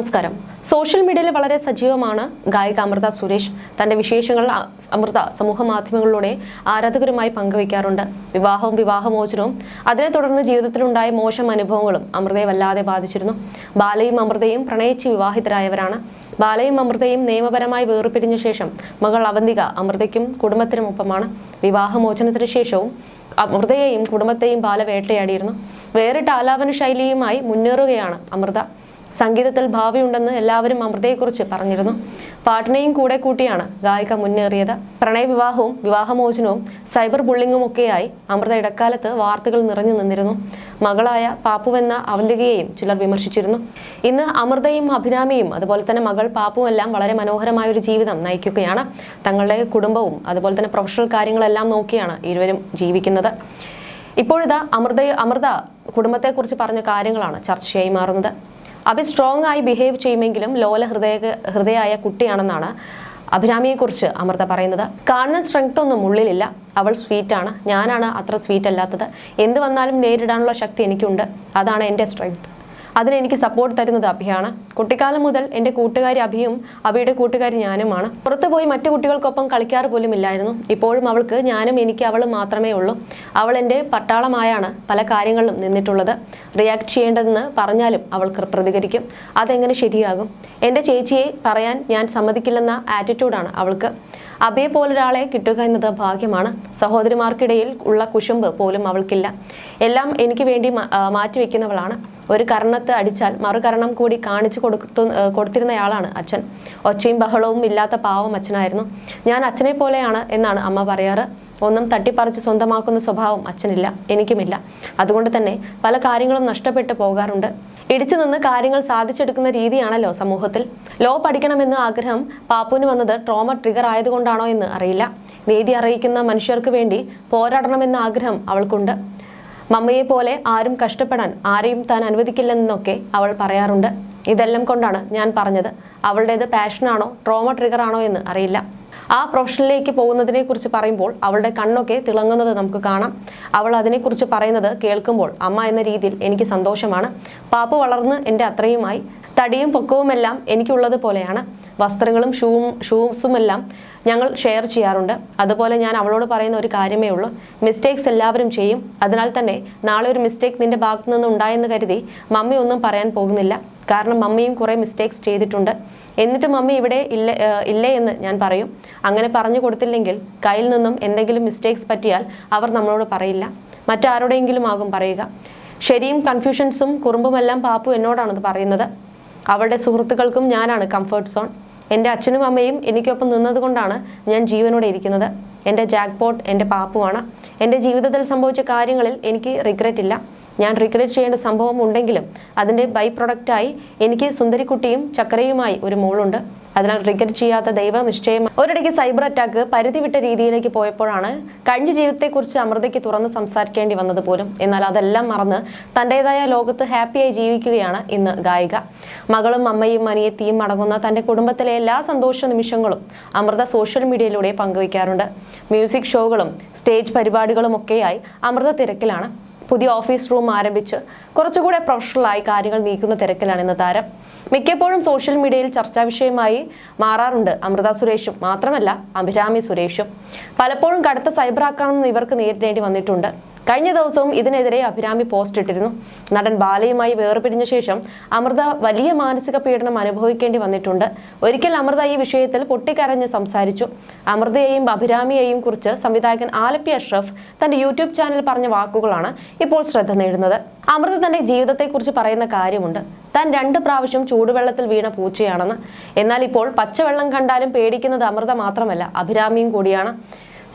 നമസ്കാരം. സോഷ്യൽ മീഡിയയിൽ വളരെ സജീവമാണ് ഗായിക അമൃത സുരേഷ്. തന്റെ വിശേഷങ്ങൾ അമൃത സമൂഹ മാധ്യമങ്ങളിലൂടെ ആരാധകരുമായി പങ്കുവയ്ക്കാറുണ്ട്. വിവാഹവും വിവാഹമോചനവും അതിനെ തുടർന്ന് ജീവിതത്തിലുണ്ടായ മോശം അനുഭവങ്ങളും അമൃതയെ വല്ലാതെ ബാധിച്ചിരുന്നു. ബാലയും അമൃതയും പ്രണയിച്ച് വിവാഹിതരായവരാണ്. ബാലയും അമൃതയും നിയമപരമായി വേർപിരിഞ്ഞ ശേഷം മകൾ അവന്തിക അമൃതയ്ക്കും കുടുംബത്തിനും ഒപ്പമാണ്. വിവാഹമോചനത്തിന് ശേഷവും അമൃതയെയും കുടുംബത്തെയും ബാല വേട്ടയാടിയിരുന്നു. വേറിട്ട ആലാപന ശൈലിയുമായി മുന്നേറുകയാണ് അമൃത. സംഗീതത്തിൽ ഭാവിയുണ്ടെന്ന് എല്ലാവരും അമൃതയെക്കുറിച്ച് പറഞ്ഞിരുന്നു. പാട്ടിനെയും കൂടെ കൂട്ടിയാണ് ഗായിക മുന്നേറിയത്. പ്രണയവിവാഹവും വിവാഹമോചനവും സൈബർ ബുള്ളിങ്ങും ഒക്കെയായി അമൃത ഇടക്കാലത്ത് വാർത്തകൾ നിറഞ്ഞു നിന്നിരുന്നു. മകളായ പാപ്പുവെന്ന അവന്തികയെയും ചിലർ വിമർശിച്ചിരുന്നു. ഇന്ന് അമൃതയും അഭിരാമിയും അതുപോലെ തന്നെ മകൾ പാപ്പുമെല്ലാം വളരെ മനോഹരമായ ഒരു ജീവിതം നയിക്കുകയാണ്. തങ്ങളുടെ കുടുംബവും അതുപോലെ തന്നെ പ്രൊഫഷണൽ കാര്യങ്ങളെല്ലാം നോക്കിയാണ് ഇരുവരും ജീവിക്കുന്നത്. ഇപ്പോഴിതാ അമൃത അമൃത കുടുംബത്തെക്കുറിച്ച് പറഞ്ഞ കാര്യങ്ങളാണ് ചർച്ചയായി മാറുന്നത്. അഭി സ്ട്രോങ് ആയി ബിഹേവ് ചെയ്യുമെങ്കിലും ലോല ഹൃദയ ഹൃദയായ കുട്ടിയാണെന്നാണ് അഭിരാമിയെക്കുറിച്ച് അമൃത പറയുന്നത്. കാണുന്ന സ്ട്രെങ്ത് ഒന്നും ഉള്ളിലില്ല. അവൾ സ്വീറ്റാണ് ഞാനാണ് അത്ര സ്വീറ്റ് അല്ലാത്തത്. എന്ത് വന്നാലും നേരിടാനുള്ള ശക്തി എനിക്കുണ്ട്. അതാണ് എന്റെ സ്ട്രെങ്ത് അതിന് എനിക്ക് സപ്പോർട്ട് തരുന്നത് അഭിയാണ്. കുട്ടിക്കാലം മുതൽ എന്റെ കൂട്ടുകാരി അഭിയും അഭിയുടെ കൂട്ടുകാരി ഞാനുമാണ്. പുറത്തു പോയി മറ്റു കുട്ടികൾക്കൊപ്പം കളിക്കാറ് പോലും ഇല്ലായിരുന്നു. ഇപ്പോഴും അവൾക്ക് ഞാനും എനിക്ക് അവളും മാത്രമേ ഉള്ളൂ. അവൾ എന്റെ പട്ടാളമായാണ് പല കാര്യങ്ങളിലും നിന്നിട്ടുള്ളത്. റിയാക്ട് ചെയ്യേണ്ടതെന്ന് പറഞ്ഞാലും അവൾക്ക് പ്രതികരിക്കും. അതെങ്ങനെ ശരിയാകും? എന്റെ ചേച്ചിയെ പറയാൻ ഞാൻ സമ്മതിക്കില്ലെന്ന ആറ്റിറ്റ്യൂഡാണ് അവൾക്ക്. അഭയെ പോലൊരാളെ കിട്ടുക എന്നത് ഭാഗ്യമാണ്. സഹോദരിമാർക്കിടയിൽ ഉള്ള കുശുമ്പ് പോലും അവൾക്കില്ല. എല്ലാം എനിക്ക് വേണ്ടി മാറ്റിവെക്കുന്നവളാണ്. ഒരു കർണത്ത് അടിച്ചാൽ മറുകരണം കൂടി കാണിച്ചു കൊടുത്തു കൊടുത്തിരുന്നയാളാണ് അച്ഛൻ. ഒച്ചയും ബഹളവും ഇല്ലാത്ത പാവം അച്ഛനായിരുന്നു. ഞാൻ അച്ഛനെ പോലെയാണ് എന്നാണ് അമ്മ പറയാറ്. ഒന്നും തട്ടിപ്പറിച്ച് സ്വന്തമാക്കുന്ന സ്വഭാവം അച്ഛനില്ല എനിക്കുമില്ല. അതുകൊണ്ട് തന്നെ പല കാര്യങ്ങളും നഷ്ടപ്പെട്ടു പോകാറുണ്ട്. ഇടിച്ചു നിന്ന് കാര്യങ്ങൾ സാധിച്ചെടുക്കുന്ന രീതിയാണല്ലോ സമൂഹത്തിൽ. ലോ പഠിക്കണമെന്ന് ആഗ്രഹം പാപ്പുവിന് വന്നത് ട്രോമ ട്രിഗർ ആയതുകൊണ്ടാണോ എന്ന് അറിയില്ല. നീതി അറിയിക്കുന്ന മനുഷ്യർക്ക് വേണ്ടി പോരാടണമെന്ന ആഗ്രഹം അവൾക്കുണ്ട്. മമ്മയെ പോലെ ആരും കഷ്ടപ്പെടാൻ ആരെയും താൻ അനുവദിക്കില്ലെന്നൊക്കെ അവൾ പറയാറുണ്ട്. ഇതെല്ലാം കൊണ്ടാണ് ഞാൻ പറഞ്ഞത്. അവളുടേത് പാഷനാണോ ട്രോമ ട്രിഗർ ആണോ എന്ന് അറിയില്ല. ആ പ്രൊഫഷനിലേക്ക് പോകുന്നതിനെ കുറിച്ച് പറയുമ്പോൾ അവളുടെ കണ്ണൊക്കെ തിളങ്ങുന്നത് നമുക്ക് കാണാം. അവൾ അതിനെക്കുറിച്ച് പറയുന്നത് കേൾക്കുമ്പോൾ അമ്മ എന്ന രീതിയിൽ എനിക്ക് സന്തോഷമാണ്. പാപ്പ് വളർന്ന് എന്റെ അത്രയുമായി. തടിയും പൊക്കവുമെല്ലാം എനിക്കുള്ളത് പോലെയാണ്. വസ്ത്രങ്ങളും ഷൂവും ഷൂസുമെല്ലാം ഞങ്ങൾ ഷെയർ ചെയ്യാറുണ്ട്. അതുപോലെ ഞാൻ അവളോട് പറയുന്ന ഒരു കാര്യമേ ഉള്ളൂ. മിസ്റ്റേക്സ് എല്ലാവരും ചെയ്യും. അതിനാൽ തന്നെ നാളെ ഒരു മിസ്റ്റേക്ക് നിന്റെ ഭാഗത്തു നിന്ന് ഉണ്ടായെന്ന് കരുതി മമ്മി ഒന്നും പറയാൻ പോകുന്നില്ല. കാരണം മമ്മിയും കുറേ മിസ്റ്റേക്സ് ചെയ്തിട്ടുണ്ട്. എന്നിട്ട് മമ്മി ഇവിടെ ഇല്ല ഇല്ലേ എന്ന് ഞാൻ പറയും. അങ്ങനെ പറഞ്ഞു കൊടുത്തില്ലെങ്കിൽ കയ്യിൽ നിന്നും എന്തെങ്കിലും മിസ്റ്റേക്സ് പറ്റിയാൽ അവർ നമ്മളോട് പറയില്ല. മറ്റാരോടെങ്കിലും ആകും പറയുക. ശരിയും കൺഫ്യൂഷൻസും കുറുമ്പുമെല്ലാം പാപ്പു എന്നോടാണത് പറയുന്നത്. അവളുടെ സുഹൃത്തുക്കൾക്കും ഞാനാണ് കംഫർട്ട് സോൺ എന്റെ അച്ഛനും അമ്മയും എനിക്കൊപ്പം നിന്നതുകൊണ്ടാണ് ഞാൻ ജീവനോടെ ഇരിക്കുന്നത്. എന്റെ ജാക്ക്പോട്ട് എന്റെ പാപ്പുമാണ് എന്റെ ജീവിതത്തിൽ സംഭവിച്ച കാര്യങ്ങളിൽ എനിക്ക് റിഗ്രറ്റ് ഇല്ല. ഞാൻ റിഗ്രറ്റ് ചെയ്യേണ്ട സംഭവം ഉണ്ടെങ്കിലും അതിന്റെ ബൈ പ്രൊഡക്റ്റായി എനിക്ക് സുന്ദരിക്കുട്ടിയും ചക്കരയുമായി ഒരു മോളുണ്ട്. അതിനാൽ ട്രിഗർ ചെയ്യാത്ത ദൈവ നിശ്ചയം ഒരിടയ്ക്ക് സൈബർ അറ്റാക്ക് പരിധി വിട്ട രീതിയിലേക്ക് പോയപ്പോഴാണ് കഴിഞ്ഞ ജീവിതത്തെക്കുറിച്ച് അമൃതയ്ക്ക് തുറന്ന് സംസാരിക്കേണ്ടി വന്നത് പോലും. എന്നാൽ അതെല്ലാം മറന്ന് തന്റെതായ ലോകത്ത് ഹാപ്പിയായി ജീവിക്കുകയാണ് ഇന്ന് ഗായിക. മകളും അമ്മയും അനിയത്തിയും അടങ്ങുന്ന തന്റെ കുടുംബത്തിലെ എല്ലാ സന്തോഷ നിമിഷങ്ങളും അമൃത സോഷ്യൽ മീഡിയയിലൂടെ പങ്കുവയ്ക്കാറുണ്ട്. മ്യൂസിക് ഷോകളും സ്റ്റേജ് പരിപാടികളും ഒക്കെയായി അമൃത തിരക്കിലാണ്. പുതിയ ഓഫീസ് റൂം ആരംഭിച്ച് കുറച്ചുകൂടെ പ്രൊഫഷണലായി കാര്യങ്ങൾ നീക്കുന്ന തിരക്കിലാണ് ഇന്ന് താരം. മിക്കപ്പോഴും സോഷ്യൽ മീഡിയയിൽ ചർച്ചാ വിഷയമായി മാറാറുണ്ട് അമൃത സുരേഷും. മാത്രമല്ല അഭിരാമി സുരേഷും. പലപ്പോഴും കടുത്ത സൈബർ ആക്രമണം ഇവർക്ക് നേരിടേണ്ടി വന്നിട്ടുണ്ട്. കഴിഞ്ഞ ദിവസവും ഇതിനെതിരെ അഭിരാമി പോസ്റ്റ് ഇട്ടിരുന്നു. നടൻ ബാലയുമായി വേർപിരിഞ്ഞ ശേഷം അമൃത വലിയ മാനസിക പീഡനം അനുഭവിക്കേണ്ടി വന്നിട്ടുണ്ട്. ഒരിക്കൽ അമൃത ഈ വിഷയത്തിൽ പൊട്ടിക്കരഞ്ഞ് സംസാരിച്ചു. അമൃതയെയും അഭിരാമിയെയും കുറിച്ച് സംവിധായകൻ ആലപ്പി അഷ്റഫ് തന്റെ യൂട്യൂബ് ചാനൽ പറഞ്ഞ വാക്കുകളാണ് ഇപ്പോൾ ശ്രദ്ധ നേടുന്നത്. അമൃത തന്റെ ജീവിതത്തെക്കുറിച്ച് പറയുന്ന കാര്യമുണ്ട്. താൻ രണ്ട് പ്രാവശ്യം ചൂടുവെള്ളത്തിൽ വീണ പൂച്ചയാണെന്ന്. എന്നാൽ ഇപ്പോൾ പച്ചവെള്ളം കണ്ടാലും പേടിക്കുന്നത് അമൃത മാത്രമല്ല അഭിരാമിയും കൂടിയാണ്.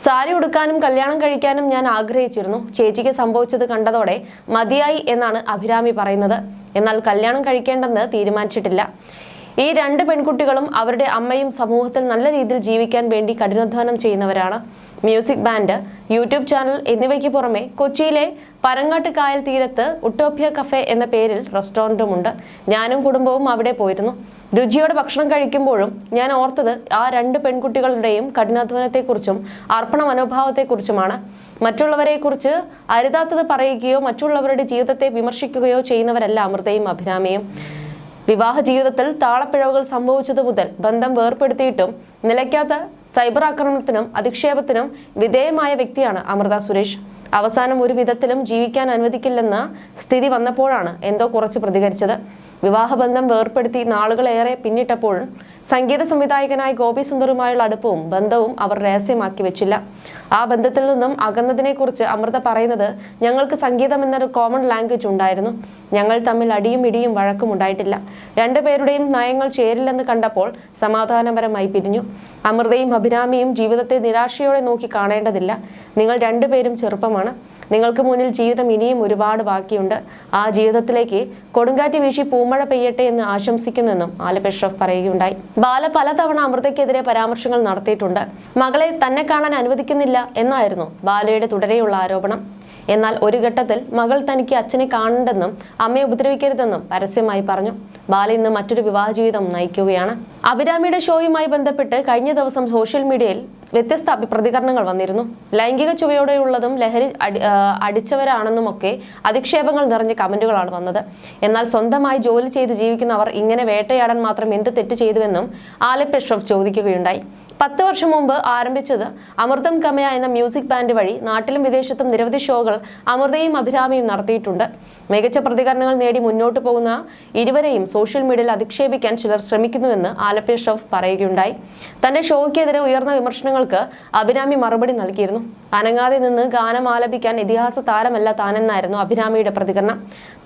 സാരി ഉടുക്കാനും കല്യാണം കഴിക്കാനും ഞാൻ ആഗ്രഹിച്ചിരുന്നു. ചേച്ചിക്ക് സംഭവിച്ചത് കണ്ടതോടെ മതിയായി എന്നാണ് അഭിരാമി പറയുന്നത്. എന്നാൽ കല്യാണം കഴിക്കേണ്ടെന്ന് തീരുമാനിച്ചിട്ടില്ല. ഈ രണ്ട് പെൺകുട്ടികളും അവരുടെ അമ്മയും സമൂഹത്തിൽ നല്ല രീതിയിൽ ജീവിക്കാൻ വേണ്ടി കഠിനാധ്വാനം ചെയ്യുന്നവരാണ്. മ്യൂസിക് ബാൻഡ് യൂട്യൂബ് ചാനൽ എന്നിവയ്ക്ക് പുറമെ കൊച്ചിയിലെ പരങ്ങാട്ട് കായൽ തീരത്ത് ഉട്ടോപ്യ കഫേ എന്ന പേരിൽ റെസ്റ്റോറന്റുമുണ്ട് ഞാനും കുടുംബവും അവിടെ പോയിരുന്നു. രുചിയോടെ ഭക്ഷണം കഴിക്കുമ്പോഴും ഞാൻ ഓർത്തത് ആ രണ്ട് പെൺകുട്ടികളുടെയും കഠിനാധ്വാനത്തെക്കുറിച്ചും അർപ്പണ മനോഭാവത്തെക്കുറിച്ചുമാണ്. മറ്റുള്ളവരെക്കുറിച്ച് അരുതാത്തത് പറയുകയോ മറ്റുള്ളവരുടെ ജീവിതത്തെ വിമർശിക്കുകയോ ചെയ്യുന്നവരല്ല അമൃതയും അഭിരാമയും. വിവാഹ ജീവിതത്തിൽ താളപ്പിഴവുകൾ സംഭവിച്ചതു മുതൽ ബന്ധം വേർപ്പെടുത്തിയിട്ടും നിലയ്ക്കാത്ത സൈബർ ആക്രമണത്തിനും അധിക്ഷേപത്തിനും വിധേയമായ വ്യക്തിയാണ് അമൃത സുരേഷ്. അവസാനം ഒരു വിധത്തിലും ജീവിക്കാൻ അനുവദിക്കില്ലെന്ന സ്ഥിതി വന്നപ്പോഴാണ് എന്തോ കുറച്ച് പ്രതികരിച്ചത്. വിവാഹബന്ധം വേർപ്പെടുത്തി നാളുകളേറെ പിന്നിട്ടപ്പോൾ സംഗീത സംവിധായകനായ ഗോപി സുന്ദറുമായുള്ള അടുപ്പവും ബന്ധവും അവർ രഹസ്യമാക്കി വെച്ചില്ല. ആ ബന്ധത്തിൽ നിന്നും അകന്നതിനെക്കുറിച്ച് അമൃത പറയുന്നത് ഞങ്ങൾക്ക് സംഗീതം എന്നൊരു കോമൺ ലാംഗ്വേജ് ഉണ്ടായിരുന്നു. ഞങ്ങൾ തമ്മിൽ അടിയും ഇടിയും വഴക്കും ഉണ്ടായിട്ടില്ല. രണ്ടുപേരുടെയും നയങ്ങൾ ചേരില്ലെന്ന് കണ്ടപ്പോൾ സമാധാനപരമായി പിരിഞ്ഞു. അമൃതയും അഭിരാമിയും ജീവിതത്തെ നിരാശയോടെ നോക്കി കാണേണ്ടതില്ല. നിങ്ങൾ രണ്ടുപേരും ചെറുപ്പമാണ്. നിങ്ങൾക്ക് മുന്നിൽ ജീവിതം ഇനിയും ഒരുപാട് ബാക്കിയുണ്ട്. ആ ജീവിതത്തിലേക്ക് കൊടുങ്കാറ്റ് വീശി പൂമഴ പെയ്യട്ടെ എന്ന് ആശംസിക്കുന്നെന്നും ആലപ്പ് അഷ്റഫ് പറയുകയുണ്ടായി. ബാല പലതവണ അമൃതയ്ക്കെതിരെ പരാമർശങ്ങൾ നടത്തിയിട്ടുണ്ട്. മകളെ തന്നെ കാണാൻ അനുവദിക്കുന്നില്ല എന്നായിരുന്നു ബാലയുടെ തുടരെയുള്ള ആരോപണം. എന്നാൽ ഒരു ഘട്ടത്തിൽ മകൾ തനിക്ക് അച്ഛനെ കാണണ്ടെന്നും അമ്മയെ ഉപദ്രവിക്കരുതെന്നും പരസ്യമായി പറഞ്ഞു. ബാല ഇന്ന് മറ്റൊരു വിവാഹ ജീവിതം നയിക്കുകയാണ്. അഭിരാമിയുടെ ഷോയുമായി ബന്ധപ്പെട്ട് കഴിഞ്ഞ ദിവസം സോഷ്യൽ മീഡിയയിൽ വ്യത്യസ്ത പ്രതികരണങ്ങൾ വന്നിരുന്നു. ലൈംഗിക ചുവയോടെയുള്ളതും ലഹരി അടി- ഒക്കെ അധിക്ഷേപങ്ങൾ നിറഞ്ഞ കമന്റുകളാണ് വന്നത്. എന്നാൽ സ്വന്തമായി ജോലി ചെയ്ത് ജീവിക്കുന്നവർ ഇങ്ങനെ വേട്ടയാടാൻ മാത്രം എന്ത് തെറ്റ് ചെയ്തുവെന്നും ആലപ്പ് ചോദിക്കുകയുണ്ടായി. പത്ത് വർഷം മുമ്പ് ആരംഭിച്ചത് അമൃതം കമയ എന്ന മ്യൂസിക് ബാൻഡ് വഴി നാട്ടിലും വിദേശത്തും നിരവധി ഷോകൾ അമൃതയും അഭിരാമിയും നടത്തിയിട്ടുണ്ട്. മികച്ച പ്രതികരണങ്ങൾ നേടി മുന്നോട്ട് പോകുന്ന ഇരുവരെയും സോഷ്യൽ മീഡിയയിൽ അധിക്ഷേപിക്കാൻ ചിലർ ശ്രമിക്കുന്നുവെന്ന് ആലപ്പി ഷഫ് പറയുകയുണ്ടായി. തന്റെ ഷോയ്ക്കെതിരെ ഉയർന്ന വിമർശനങ്ങൾക്ക് അഭിരാമി മറുപടി നൽകിയിരുന്നു. അനങ്ങാതെ നിന്ന് ഗാനം ആലപിക്കാൻ ഇതിഹാസ താരമല്ല താനെന്നായിരുന്നു അഭിരാമിയുടെ പ്രതികരണം.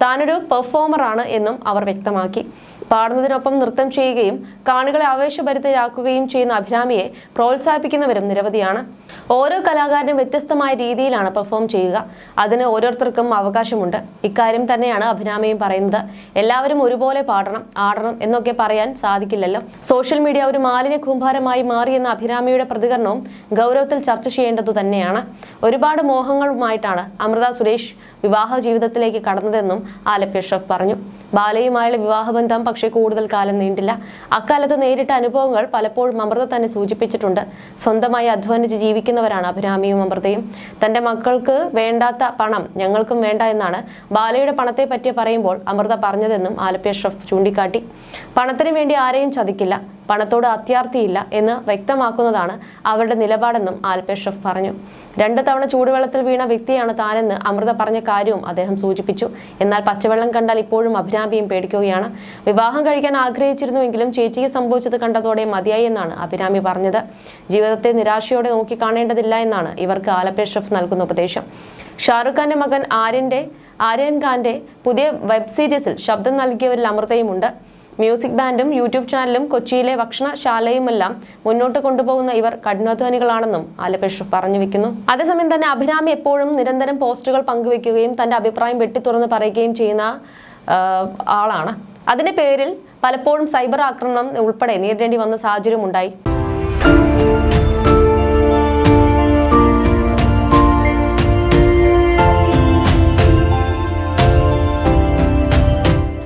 താനൊരു പെർഫോമറാണ് എന്നും അവർ വ്യക്തമാക്കി. പാടുന്നതിനൊപ്പം നൃത്തം ചെയ്യുകയും കാണികളെ ആവേശഭരിതരാക്കുകയും ചെയ്യുന്ന അഭിരാമിയെ പ്രോത്സാഹിപ്പിക്കുന്നവരും നിരവധിയാണ്. ഓരോ കലാകാരനും വ്യത്യസ്തമായ രീതിയിലാണ് പെർഫോം ചെയ്യുക. അതിന് ഓരോരുത്തർക്കും അവകാശമുണ്ട്. ഇക്കാര്യം തന്നെയാണ് അഭിരാമിയും പറയുന്നത്. എല്ലാവരും ഒരുപോലെ പാടണം ആടണം എന്നൊക്കെ പറയാൻ സാധിക്കില്ലല്ലോ. സോഷ്യൽ മീഡിയ ഒരു മാലിന്യ കൂമ്പാരമായി മാറിയെന്ന അഭിരാമിയുടെ പ്രതികരണവും ഗൗരവത്തിൽ ചർച്ച ചെയ്യേണ്ടതു തന്നെയാണ്. ഒരുപാട് മോഹങ്ങളുമായിട്ടാണ് അമൃത സുരേഷ് വിവാഹ ജീവിതത്തിലേക്ക് കടന്നതെന്നും ആലപ്പേഷ് ഷെഫ് പറഞ്ഞു. ബാലയുമായുള്ള വിവാഹബന്ധം പക്ഷേ കൂടുതൽ കാലം നീണ്ടില്ല. അക്കാലത്ത് നേരിട്ട അനുഭവങ്ങൾ പലപ്പോഴും അമൃത തന്നെ സൂചിപ്പിച്ചിട്ടുണ്ട്. സ്വന്തമായി അധ്വാനിച്ച് ജീവിക്കുന്നവരാണ് അഭിരാമിയും അമൃതയും. തന്റെ മക്കൾക്ക് വേണ്ടാത്ത പണം ഞങ്ങൾക്കും വേണ്ട എന്നാണ് ബാലയുടെ പണത്തെ പറ്റി പറയുമ്പോൾ അമൃത പറഞ്ഞതെന്നും ആലപ്പി ചൂണ്ടിക്കാട്ടി. പണത്തിന് വേണ്ടി ആരെയും ചതിക്കില്ല. പണത്തോട് അത്യാർത്തിയില്ല എന്ന് വ്യക്തമാക്കുന്നതാണ് അവരുടെ നിലപാടെന്നും ആൽപേഷഫ് പറഞ്ഞു. രണ്ട് തവണ ചൂടുവെള്ളത്തിൽ വീണ വ്യക്തിയാണ് താനെന്ന് അമൃത പറഞ്ഞ കാര്യവും അദ്ദേഹം സൂചിപ്പിച്ചു. എന്നാൽ പച്ചവെള്ളം കണ്ടാൽ ഇപ്പോഴും അഭിരാമിയും പേടിക്കുകയാണ്. വിവാഹം കഴിക്കാൻ ആഗ്രഹിച്ചിരുന്നുവെങ്കിലും ചേച്ചിക്ക് സംഭവിച്ചത് കണ്ടതോടെ മതിയായി എന്നാണ് അഭിരാമി പറഞ്ഞത്. ജീവിതത്തെ നിരാശയോടെ നോക്കി കാണേണ്ടതില്ല എന്നാണ് ഇവർക്ക് ആലപേഷഫ് നൽകുന്ന ഉപദേശം. ഷാറുഖ് ഖാന്റെ മകൻ ആര്യന്റെ ആര്യൻ ഖാന്റെ പുതിയ വെബ് സീരീസിൽ ശബ്ദം നൽകിയവരിൽ അമൃതയുമുണ്ട്. മ്യൂസിക് ബാൻഡും യൂട്യൂബ് ചാനലും കൊച്ചിയിലെ ഭക്ഷണശാലയുമെല്ലാം മുന്നോട്ട് കൊണ്ടുപോകുന്ന ഇവർ കഠിനാധ്വാനികളാണെന്നും ആലപേഷ് പറഞ്ഞു വെക്കുന്നു. അതേസമയം തന്നെ അഭിരാമി എപ്പോഴും നിരന്തരം പോസ്റ്റുകൾ പങ്കുവെക്കുകയും തന്റെ അഭിപ്രായം വെട്ടിത്തുറന്ന് പറയുകയും ചെയ്യുന്ന ആളാണ്. അതിന്റെ പേരിൽ പലപ്പോഴും സൈബർ ആക്രമണം ഉൾപ്പെടെ നേരിടേണ്ടി വന്ന സാഹചര്യം ഉണ്ടായി